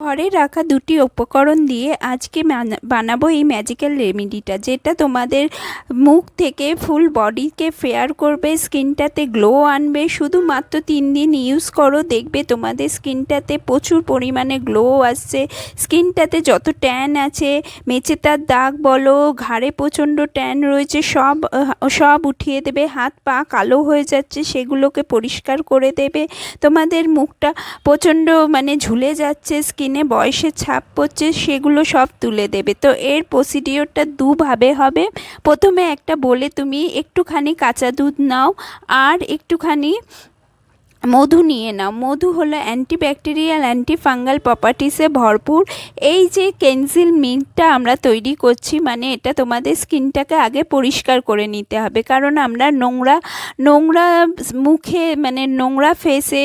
ঘরে রাখা দুটি উপকরণ দিয়ে আজকে বানাবো এই ম্যাজিক্যাল রেমেডিটা যেটা তোমাদের মুখ থেকে ফুল বডিকে ফেয়ার করবে স্কিনটাতে গ্লো আনবে। শুধুমাত্র তিন দিন ইউজ করো, দেখবে তোমাদের স্কিনটাতে প্রচুর পরিমাণে গ্লো আসছে। স্কিনটাতে যত ট্যান আছে মেচেতার দাগ বলো, ঘাড়ে প্রচণ্ড ট্যান রয়েছে, সব সব উঠিয়ে দেবে। হাত পা কালো হয়ে যাচ্ছে, সেগুলোকে পরিষ্কার করে দেবে। তোমাদের মুখটা প্রচণ্ড মানে ঝুলে যাচ্ছে স্কিনে বয়সের ছাপ পড়ছে, সেগুলো সব তুলে দেবে। তো এর প্রসিডিওরটা দুভাবে হবে। প্রথমে একটা বলে তুমি একটুখানি কাঁচা দুধ নাও আর একটুখানি মধু নিয়ে নাও। মধু হলো অ্যান্টিব্যাকটেরিয়াল অ্যান্টি ফাঙ্গাল প্রপার্টিসে ভরপুর। এই যে কেনজিল মিল্কটা আমরা তৈরি করছি মানে এটা তোমাদের স্কিনটাকে আগে পরিষ্কার করে নিতে হবে। কারণ আমরা নোংরা নোংরা মুখে মানে নোংরা ফেসে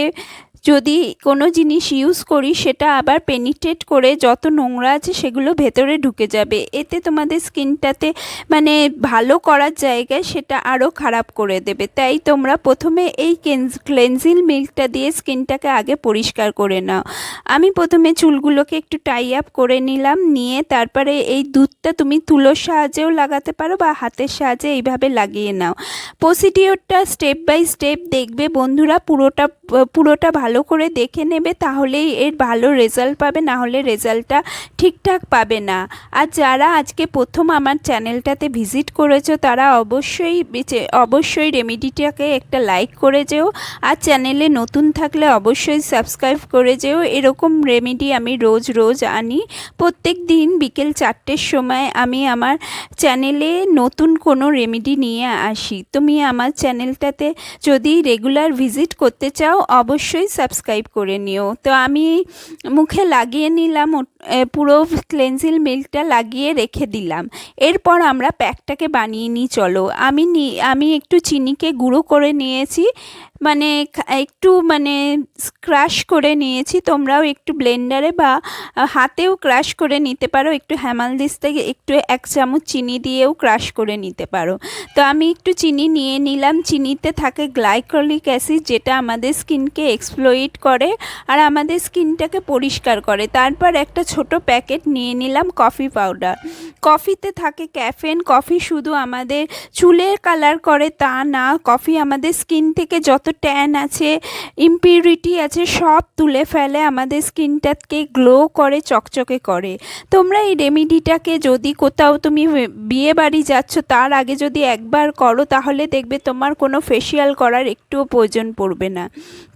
যদি কোনো জিনিস ইউজ করি, সেটা আবার পেনিট্রেট করে যত নোংরা আছে সেগুলো ভেতরে ঢুকে যাবে। এতে তোমাদের স্কিনটাতে মানে ভালো করার জায়গায় সেটা আরও খারাপ করে দেবে। তাই তোমরা প্রথমে এই ক্লেনজিল মিল্কটা দিয়ে স্কিনটাকে আগে পরিষ্কার করে নাও। আমি প্রথমে চুলগুলোকে একটু টাই আপ করে নিলাম, নিয়ে তারপরে এই দুধটা তুমি তুলোর সাহায্যেও লাগাতে পারো বা হাতের সাহায্যে এইভাবে লাগিয়ে নাও। প্রসিডিওরটা স্টেপ বাই স্টেপ দেখবে বন্ধুরা, পুরোটা পুরোটা ভালো করে দেখে নেবে তাহলেই এর ভালো রেজাল্ট পাবে না হলে রেজাল্টটা ঠিকঠাক পাবে না। আর যারা আজকে প্রথম আমার চ্যানেলটাতে ভিজিট করেছ, তারা অবশ্যই অবশ্যই রেমেডিটাকে একটা লাইক করে যেও। আর চ্যানেলে নতুন থাকলে অবশ্যই সাবস্ক্রাইব করে যেও। এরকম রেমেডি আমি রোজ রোজ আনি। প্রত্যেক দিন বিকেল চারটের সময় আমি আমার চ্যানেলে নতুন কোনো রেমেডি নিয়ে আসি। তুমি আমার চ্যানেলটাতে যদি রেগুলার ভিজিট করতে চাও, অবশ্যই সাবস্ক্রাইব করে নিও। তো আমি মুখে লাগিয়ে নিলাম পুরো ক্লেনজিল মিল্কটা লাগিয়ে রেখে দিলাম। এরপর আমরা প্যাকটাকে বানিয়ে নিই, চলো। আমি আমি একটু চিনিকে গুঁড়ো করে নিয়েছি মানে একটু মানে ক্রাশ করে নিয়েছি। তোমরাও একটু ব্লেন্ডারে বা হাতেও ক্রাশ করে নিতে পারো। একটু হ্যামালদিস থেকে একটু এক চামচ চিনি দিয়েও ক্রাশ করে নিতে পারো। তো আমি একটু চিনি নিয়ে নিলাম। চিনিতে থাকে গ্লাইকোলিক অ্যাসিড যেটা আমাদের স্কিনকে এক্সপ্লোইট করে আর আমাদের স্কিনটাকে পরিষ্কার করে। তারপর একটা ছোট প্যাকেট নিয়ে নিলাম কফি পাউডার। কফিতে থাকে ক্যাফেন কফি শুধু আমাদের চুলের কালার করে তা না, কফি আমাদের স্কিন থেকে যত ট্যান আছে, ইম্পিউরিটি আছে, সব তুলে ফেলে আমাদের স্কিনটাকে গ্লো করে, চকচকে করে। তোমরা এই রেমিডিটাকে যদি কোথাও তুমি বিয়ে বাড়ি যাচ্ছ, তার আগে যদি একবার করো, তাহলে দেখবে তোমার কোনো ফেসিয়াল করার একটুও প্রয়োজন পড়বে না।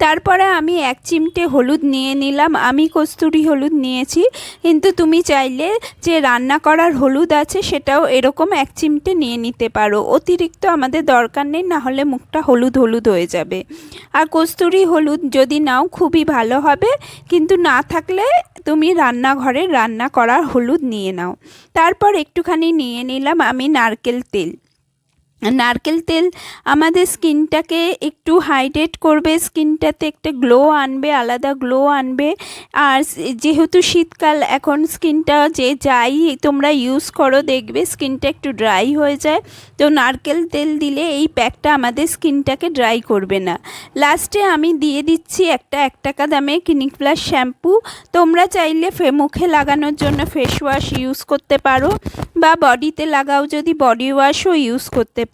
তারপরে আমি এক চিমটে হলুদ নিয়ে নিলাম, আমি কস্তুরি হলুদ নিয়েছি। কিন্তু তুমি চাইলে যে রান্না করার হলুদ আছে সেটাও এরকম এক চিমটে নিয়ে নিতে পারো। অতিরিক্ত আমাদের দরকার নেই, না হলে মুখটা হলুদ হলুদ হয়ে যাবে। আর কস্তুরি হলুদ যদি নাও খুবই ভালো হবে, কিন্তু না থাকলে তুমি রান্নাঘরে রান্না করার হলুদ নিয়ে নাও। তারপর একটুখানি নিয়ে নিলাম আমি নারকেল তেল। নারকেল তেল আমাদের স্কিনটাকে একটু হাইড্রেট করবে, স্কিনটাতে একটা গ্লো আনবে, আলাদা গ্লো আনবে। আর যেহেতু শীতকাল, এখন স্কিনটা যে যাই তোমরা ইউজ করো, দেখবে স্কিনটা একটু ড্রাই হয়ে যায়। তো নারকেল তেল দিলে এই প্যাকটা আমাদের স্কিনটাকে ড্রাই করবে না। লাস্টে আমি দিয়ে দিচ্ছি একটা এক টাকা দামে ক্লিনিক প্লাস শ্যাম্পু তোমরা চাইলে ফে মুখে লাগানোর জন্য ফেস ওয়াশ ইউজ করতে পারো, বা বডিতে লাগাও যদি বডি ওয়াশও ইউজ করতে পারো।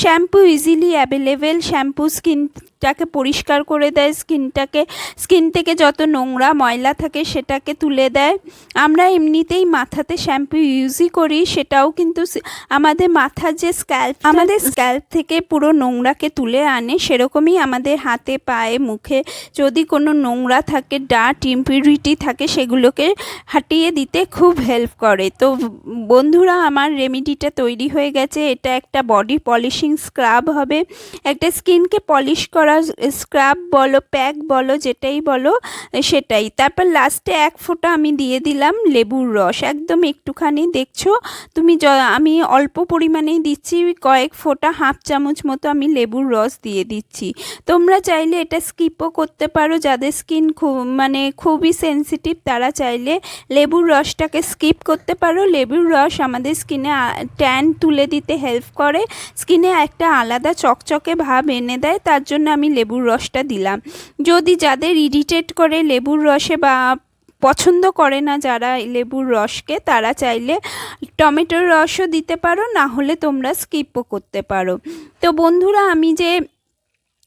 শ্যাম্পু ইজিলি অ্যাভেলেবেল শ্যাম্পু স্কিনটাকে পরিষ্কার করে দেয়, স্কিনটাকে, স্কিন থেকে যত নোংরা ময়লা থাকে সেটাকে তুলে দেয়। আমরা এমনিতেই মাথাতে শ্যাম্পু ইউজই করি, সেটাও কিন্তু আমাদের মাথার যে স্ক্যাল্প আমাদের স্ক্যাল্প থেকে পুরো নোংরাকে তুলে আনে, সেরকমই আমাদের হাতে, পায়ে, মুখে যদি কোনো নোংরা থাকে ডার্ট ইম্পিউরিটি থাকে, সেগুলোকে হাটিয়ে দিতে খুব হেল্প করে। তো বন্ধুরা, আমার রেমিডিটা তৈরি হয়ে গেছে। এটা একটা বডি পলিশিং স্ক্রাব হবে। একটা স্কিনকে পলিশ করা স্ক্রাব বলো প্যাক বলো, যেটাই বলো, সেটাই। তারপর লাস্টে এক ফোঁটা আমি দিয়ে দিলাম লেবুর রস। একদম একটুখানি দেখছ? তুমি আমি অল্প পরিমাণেই দিচ্ছি, কয়েক ফোঁটা হাফ চামচ মতো আমি লেবুর রস দিয়ে দিচ্ছি। তোমরা চাইলে এটা স্কিপও করতে পারো। যাদের স্কিন খুব মানে খুবই সেনসিটিভ তারা চাইলে লেবুর রসটাকে স্কিপ করতে পারো। লেবুর রস আমাদের স্কিনে ট্যান তুলে দিতে হেল্প করে। স্কিনে একটা আলাদা চকচকে ভাব এনে দেয়, তার জন্য আমি লেবুর রসটা দিলাম। যদি যাদের ইরিটেট করে লেবুর রসে বা পছন্দ করে না যারা লেবুর রসকে, তারা চাইলে টমেটোর রসও দিতে পারো, না হলে তোমরা স্কিপও করতে পারো। তো বন্ধুরা, আমি যে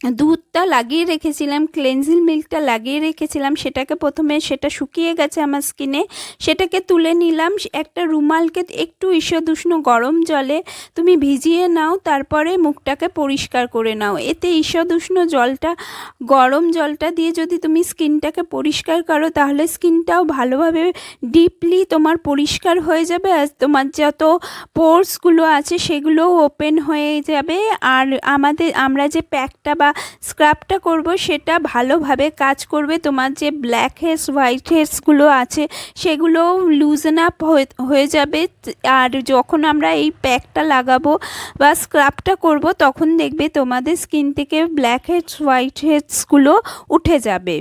দুধটা লাগিয়ে রেখেছিলাম ক্লেনজিং মিল্কটা লাগিয়ে রেখেছিলাম। সেটাকে প্রথমে সেটা শুকিয়ে গেছে আমার স্কিনে সেটাকে তুলে নিলাম, একটা রুমালকে একটু ঈষদুষ্ণ গরম জলে তুমি ভিজিয়ে নাও, তারপরে মুখটাকে পরিষ্কার করে নাও। এতে ঈষদুষ্ণ জলটা, গরম জলটা দিয়ে যদি তুমি স্কিনটাকে পরিষ্কার করো, তাহলে স্কিনটাও ভালোভাবে ডিপলি তোমার পরিষ্কার হয়ে যাবে আর তোমার যত পোর্সগুলো আছে, সেগুলোও ওপেন হয়ে যাবে। আর আমাদের, আমরা যে প্যাকটা বা স্ক্রাবটা করব, সেটা ভালোভাবে কাজ করবে। তোমার যে ব্ল্যাক হেডস হোয়াইট হেডসগুলো আছে সেগুলো লুজন আপ হয়ে যাবে। আর যখন আমরা এই প্যাকটা লাগাবো বা স্ক্রাবটা করব, তখন দেখবে তোমাদের স্কিন থেকে ব্ল্যাক হেডস হোয়াইট হেডসগুলো উঠে যাবে।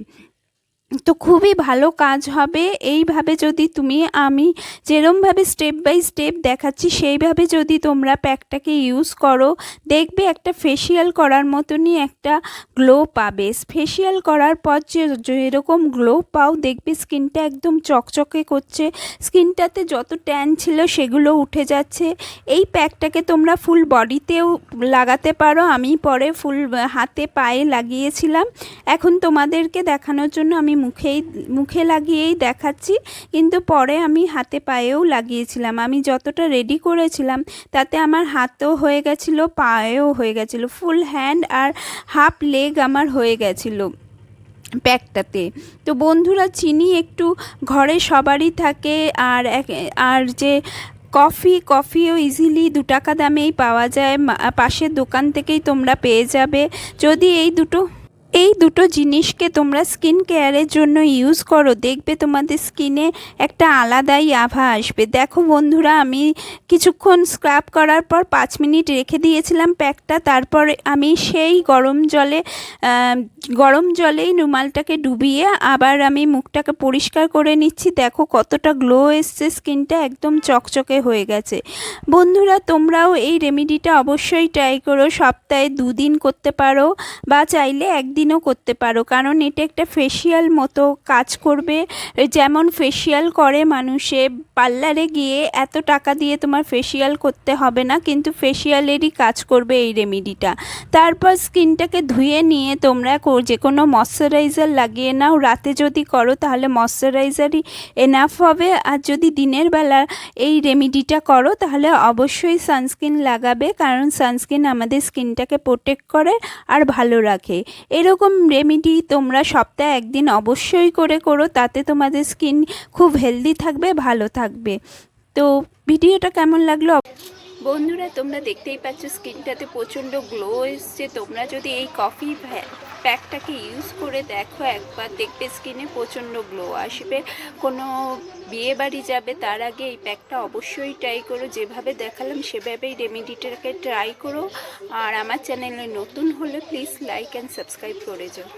তো খুবই ভালো কাজ হবে। এইভাবে যদি তুমি, আমি যেরমভাবে স্টেপ বাই স্টেপ দেখাচ্ছি, সেইভাবে যদি তোমরা প্যাকটাকে ইউজ করো, দেখবে একটা ফেসিয়াল করার মতনই একটা গ্লো পাবে। ফেসিয়াল করার পর যে, যেরকম গ্লো পাও, দেখবে স্কিনটা একদম চকচকে করছে। স্কিনটাতে যত ট্যান ছিল, সেগুলো উঠে যাচ্ছে। এই প্যাকটাকে তোমরা ফুল বডিতেও লাগাতে পারো। আমি পরে ফুল হাতে, পায়ে লাগিয়েছিলাম। এখন তোমাদেরকে দেখানোর জন্য আমি মুখেই, মুখে লাগিয়েই দেখাচ্ছি, কিন্তু পরে আমি হাতে পায়েও লাগিয়েছিলাম। আমি যতটা রেডি করেছিলাম, তাতে আমার হাতও হয়ে গেছিল, পায়েও হয়ে গেছিল। ফুল হ্যান্ড আর হাফ লেগ আমার হয়ে গেছিল প্যাকটাতে তো বন্ধুরা, চিনি একটু ঘরে সবারই থাকে আর আর যে কফি কফিও ইজিলি দু টাকা দামেই পাওয়া যায়। পাশের দোকান থেকেই তোমরা পেয়ে যাবে। যদি এই দুটো এই দুটো জিনিসকে তোমরা স্কিন কেয়ারের জন্য ইউজ করো। দেখবে তোমাদের স্কিনে একটা আলাদাই আভা আসবে। দেখো বন্ধুরা, আমি কিছুক্ষণ স্ক্রাব করার পর পাঁচ মিনিট রেখে দিয়েছিলাম প্যাকটা। তারপর আমি সেই গরম জলে গরম জলেই রুমালটাকে ডুবিয়ে আবার আমি মুখটাকে পরিষ্কার করে নিচ্ছি। দেখো কতটা গ্লো এসছে স্কিনটা একদম চকচকে হয়ে গেছে। বন্ধুরা, তোমরাও এই রেমেডিটা অবশ্যই ট্রাই করো। সপ্তাহে দুদিন করতে পারো বা চাইলে একদিন দিনও করতে পারো। কারণ এটা একটা ফেসিয়াল মতো কাজ করবে। যেমন ফেসিয়াল করে মানুষে, পার্লারে গিয়ে এত টাকা দিয়ে তোমার ফেসিয়াল করতে হবে না, কিন্তু ফেসিয়ালেরই কাজ করবে এই রেমিডিটা তারপর স্কিনটাকে ধুয়ে নিয়ে তোমরা যে কোনো ময়শ্চারাইজার লাগিয়ে নাও। রাতে যদি করো তাহলে ময়শ্চারাইজারই এনাফ হবে। আর যদি দিনের বেলা এই রেমিডিটা করো তাহলে অবশ্যই সানস্ক্রিন লাগাবে। কারণ সানস্ক্রিন আমাদের স্কিনটাকে প্রোটেক্ট করে আর ভালো রাখে। এর এরকম রেমেডি তোমরা সপ্তাহে একদিন অবশ্যই করে করো, তাতে তোমাদের স্কিন খুব হেলদি থাকবে, ভালো থাকবে। তো ভিডিওটা কেমন লাগল? বন্ধুরা, তোমরা দেখতেই পাচ্ছ স্কিনটাতে প্রচণ্ড গ্লো এসছে। তোমরা যদি এই কফি প্যাকটাকে ইউজ করে দেখো, একবার দেখবে স্কিনে প্রচণ্ড গ্লো আসবে। কোনো বিয়ে বাড়ি যাবে, তার আগে এই প্যাকটা অবশ্যই ট্রাই করো। যেভাবে দেখালাম, সেভাবেই রেমেডিটাকে ট্রাই করো। আর আমার চ্যানেলে নতুন হলে প্লিজ লাইক অ্যান্ড সাবস্ক্রাইব করে যাও।